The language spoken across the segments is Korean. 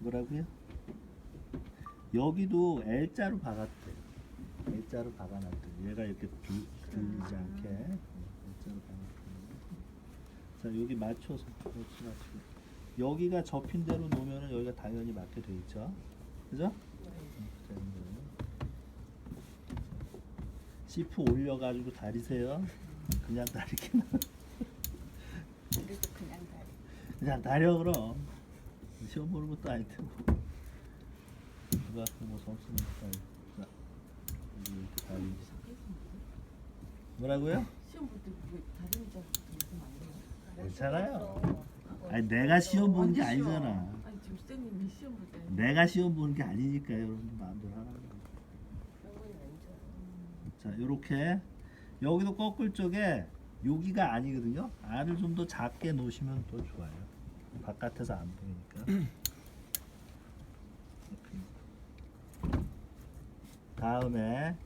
뭐라고요? 여기도 L자로 박았대요. L자로 박아놨대요. 얘가 이렇게 들, 들리지 않게 L자로 박았대요. 자 여기 맞춰서 그렇지 맞추고 여기가 접힌 대로 놓으면은 여기가 당연히 맞게 돼 있죠. 그죠? 시프 올려가지고 다리세요. 그냥 다리기나. 그래도 그냥 다리. 그냥 다려 그럼. 시험 보는 것도 아닐 테고. 누가 뭐 점수는 다 이렇게 다리. 뭐라고요? 시험 볼때 그게 다른 자? 괜찮아요. 아니 내가 시험 보는 게. 아니잖아. 아니 지금 쌤님이 시험 볼 때. 내가 시험 보는 게 아니니까 여러분 마음대로 하라고. 자, 요렇게 여기도 거꾸로 쪽에 여기가 아니거든요. 알을 좀 더 작게 놓으시면 더 좋아요. 바깥에서 안 보이니까. 이렇게. 다음에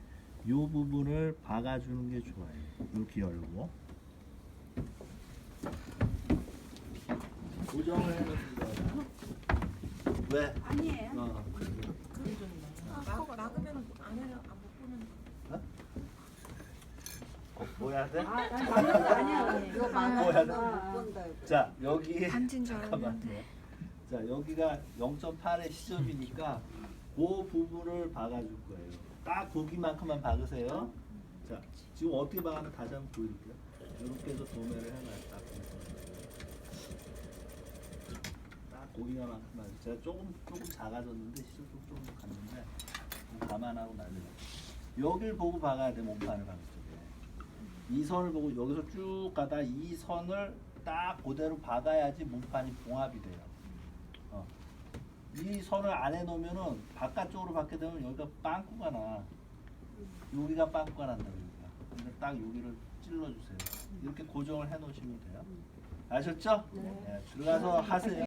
요 부분을 박아주는 게 좋아요. 이렇게 열고. 고정을 거야. 왜? 아니에요. 어. 막 막으면 안에는 안못 보는. 어, 뭐야 돼? 아니야. 이거 뭐야 돼? 아, 못 본다. 자 여기 잠깐만요. 자 여기가 0.8의 시점이니까 그 부분을 박아줄 거예요. 딱 거기만큼만 박으세요. 자 지금 어떻게 박았나 다시 한번 보여드릴게요. 이렇게 해서 도매를 해놔요. 딱, 딱 거기만큼만. 제가 조금 조금 작아졌는데 시점 좀 조금 갔는데 좀 감안하고 나중에 여길 보고 박아야 돼 몸판을 적에. 이 선을 보고 여기서 쭉 가다 이 선을 딱 그대로 박아야지 몸판이 봉합이 돼요. 어. 이 선을 안에 놓으면은 바깥쪽으로 받게 되면 여기가 빵꾸가 나. 여기가 빵꾸가 난다 여기가. 근데 딱 여기를 찔러주세요. 이렇게 고정을 해 놓으시면 돼요. 아셨죠? 네. 들어가서 하세요.